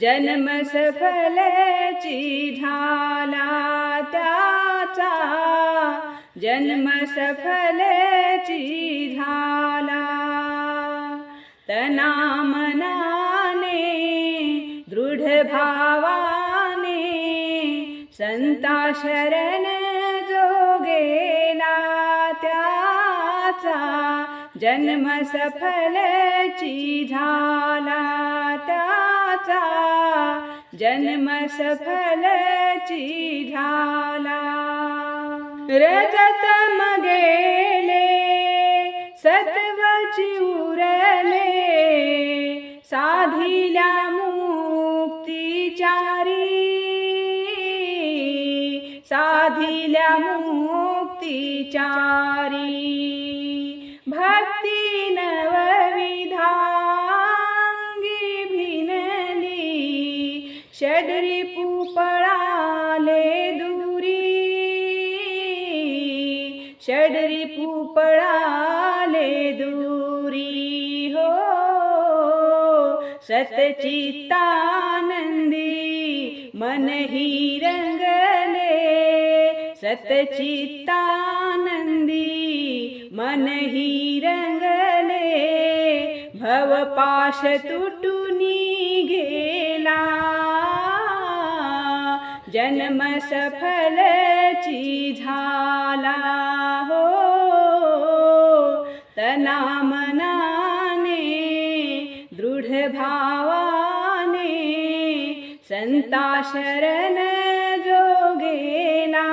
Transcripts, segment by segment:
जन्म सफलची ढाला त्याचा. जन्म सफलची ढाला तना मनाने दृढ भावाने संता शरण जो गेला त्याचा. जन्म सफल सफलच जन्म सफल झला रजत मगेले ले सत्वचि उरले साधि्या मूक्ति चारी। साधिक्ति चारी। पळाले दुरी हो. सतचित्तानंदी मन ही रंगले. सतचित्तानंदी मन ही रंगले. भवपाश तुटुनी गेला. जन्म सफलची झाला हो. नामनाने दृढ भावाने संता शरण जोगेला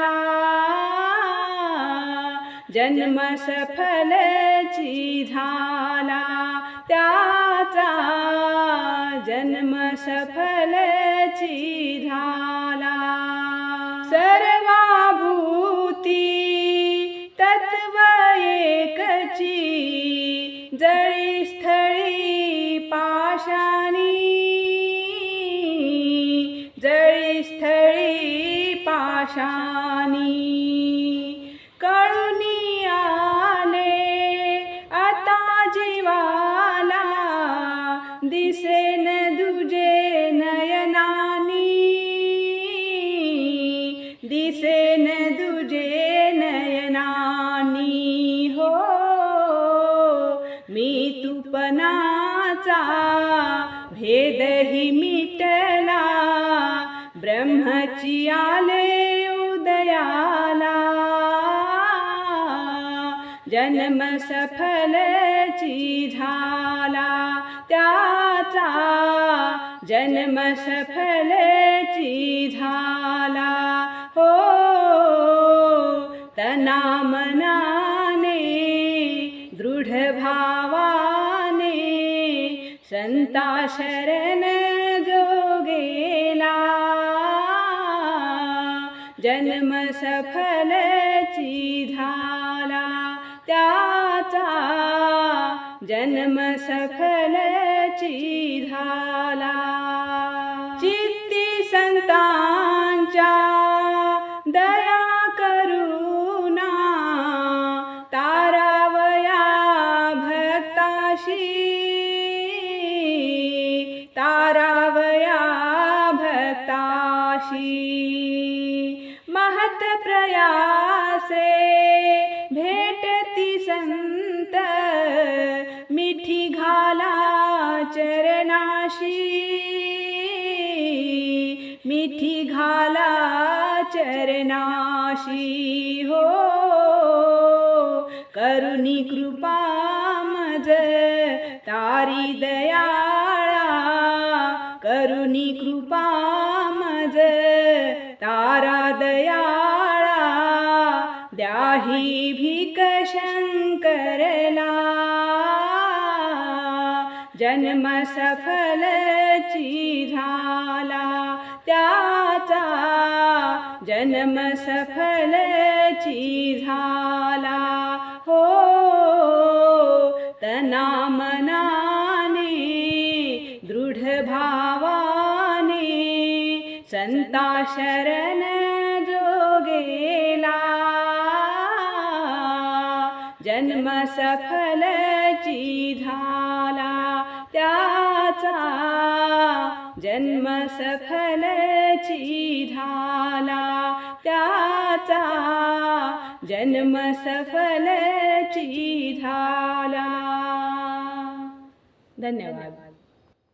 जन्म सफलची झाला त्याचा जन्म सफल पाशानी कळुनी आले. आता जीवाला दिसेन दुजे नयनानी. दिसेन दुजे नयनानी. हो मी तुपनाचा भेदही मिटला. ब्रह्मची आले उदयाला जन्म सफलची झाला त्याचा जन्म सफलची झाला हो तना मनाने दृढ भावाने संता शरण जो जन्म सफलची झाला त्याचा जन्म सफलची झाला. चित्ती संतांच्या दया करुणा तारावया भक्ताशी तारावया भक्ताशी महत प्रयासे भेटती संत मिठी घाला चरणाशी. मिठी घाला चरणाशी हो. करुणी कृपा मज तारी दयाळा. करुणी कृपा मज त्याही भीक शंकरला जन्म सफलची झाला त्याचा जन्म सफलची झाला हो तना मनाने दृढ भावाने संता शरण जन्म सफलची झाला त्याचा जन्म सफलची झाला त्याचा जन्म सफलची झाला. धन्यवाद.